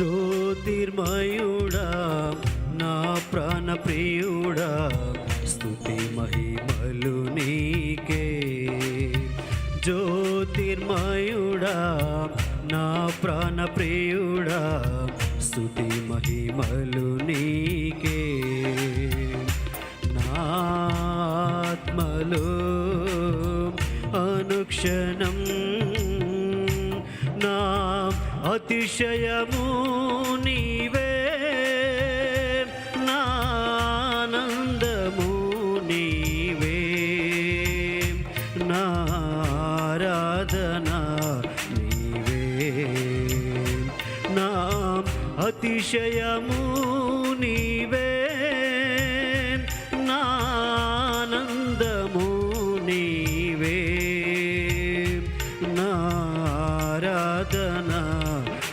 జ్యోతిర్మయుడా నా ప్రాణ ప్రియుడా స్తుతి మహిమలు నీకే. జ్యోతిర్మయుడా నా ప్రాణ ప్రియుడా స్తుతి మహిమలు నీకే. నాత్మలో అనుక్షణం అతిశయము నీవే. నానందము నీవే. నారాధన నీవే. నా అతిశయము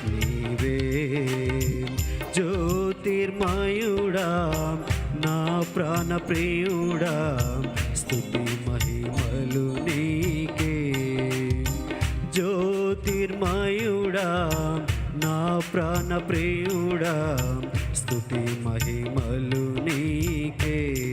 నీవే జ్యోతిర్మయుడా నా ప్రాణ ప్రియుడా స్తుతి మహిమలు నీకే. జ్యోతిర్మయుడా నా ప్రాణ ప్రియుడా స్తుతి మహిమలు నీకే.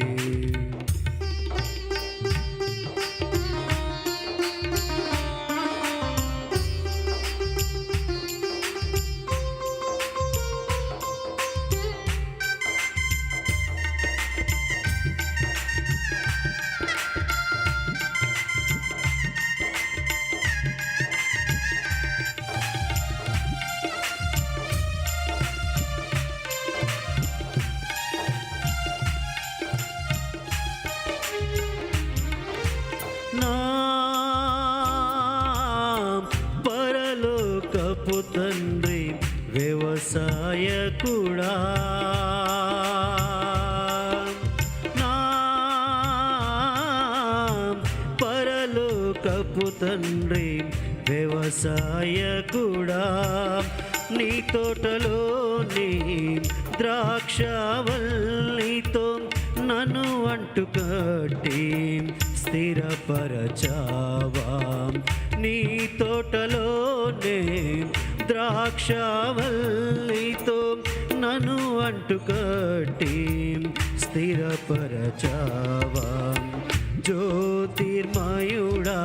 వ్యవసాయకుడా నా పరలోకపు తండ్రి వ్యవసాయకుడా నీ తోటలోని ద్రాక్షవల్లితో నన్ను అంటు కట్టి స్థిరపరచావా. నీ తోటలోనే ద్రాక్షవల్లితో నన్ను అంటుకట్టి స్థిరపరచావా. జ్యోతిర్మయుడా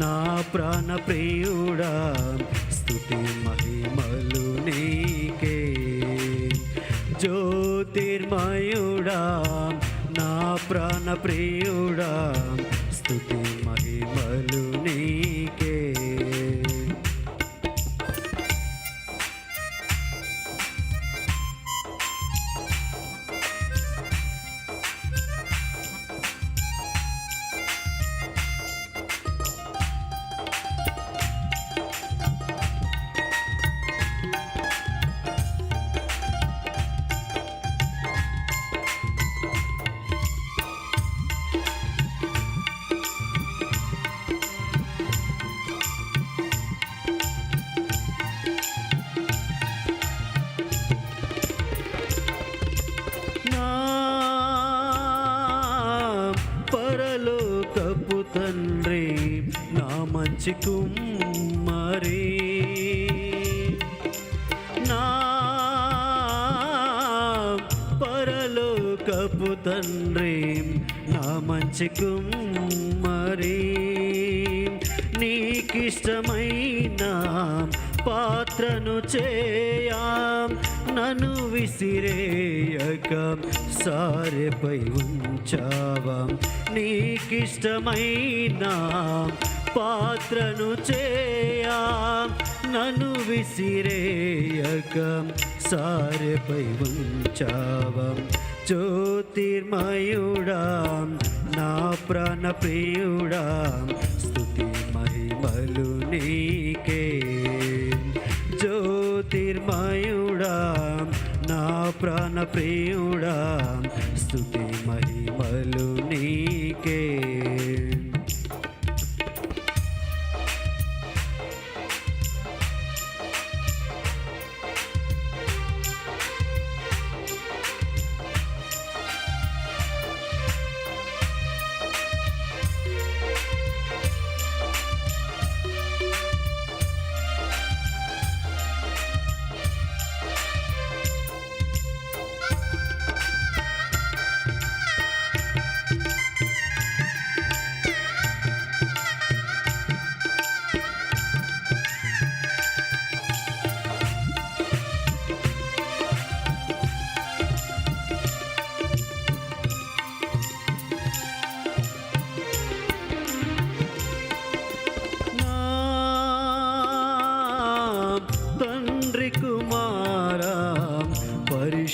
నా ప్రాణ ప్రియుడా స్థుతి మహిమలు నీకే. జ్యోతిర్మయుడా నా ప్రాణ ప్రియుడా మంచి కుమ్మరి. నా పరలోకపు తండ్రి నా మంచి కుమ్మరి. నీకిష్టమైన పాత్రను చే నన్ను విసిరేయక సారెపై ఉంచావా. నీకిష్టమైన పాత్రను చేయా. నన్ను విసిరేయక సారెపై ఉంచావా. జ్యోతిర్మయుడా. నా ప్రాణ ప్రియుడా స్తుతి మహిమలు నీ ప్రాణ ప్రియుడా స్థుతి మహిమలు నీకే.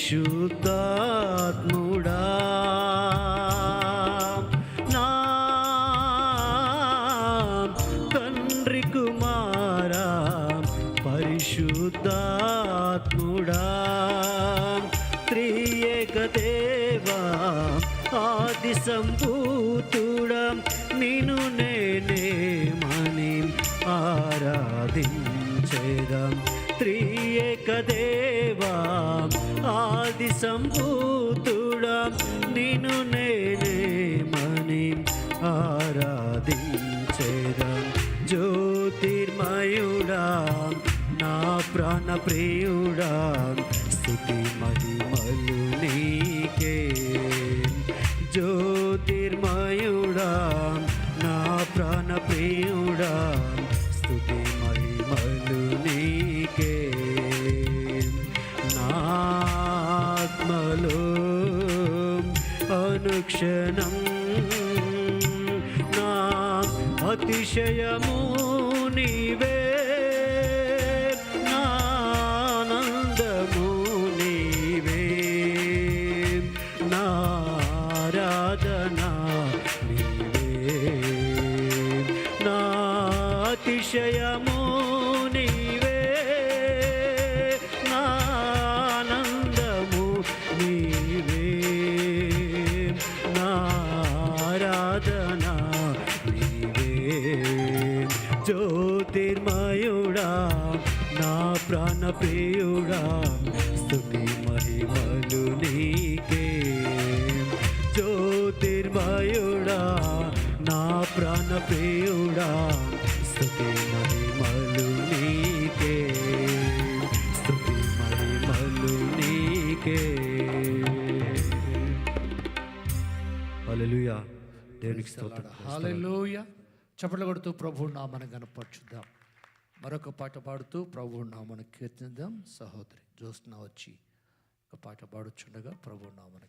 పరిశుద్ధాత్ముడా. నా తండ్రి కుమారా పరిశుద్ధాత్ముడా. త్రియక దేవా ఆది సంభూతుడా నిను నేనేమని ఆరాధించేదం. త్రియక సంభూతుడా నిన్ను నేనేమని ఆరాధించేదా. జ్యోతిర్మయుడా నా ప్రాణ ప్రియుడా అనుక్షణం నా అతిశయము నీవే ప్రాణ ప్రియుడా స్థుతి మహిమలు నీకే. జ్యోతిర్మయుడా నా ప్రాణ ప్రియుడా స్థుతి మహిమలు నీకే. స్థుతి మహిమలు నీకే. హల్లెలూయా. దేవునికి స్తోత్రం. హల్లెలూయా. చప్పట్లు కొడుతూ ప్రభువు నామను గనపరచుద్దాం మరొక పాట పాడుతూ ప్రభు నామను కీర్తిద్దాం సహోదరి జ్యోత్స్న వచ్చి ఒక పాట పాడుచుండగా ప్రభు నామను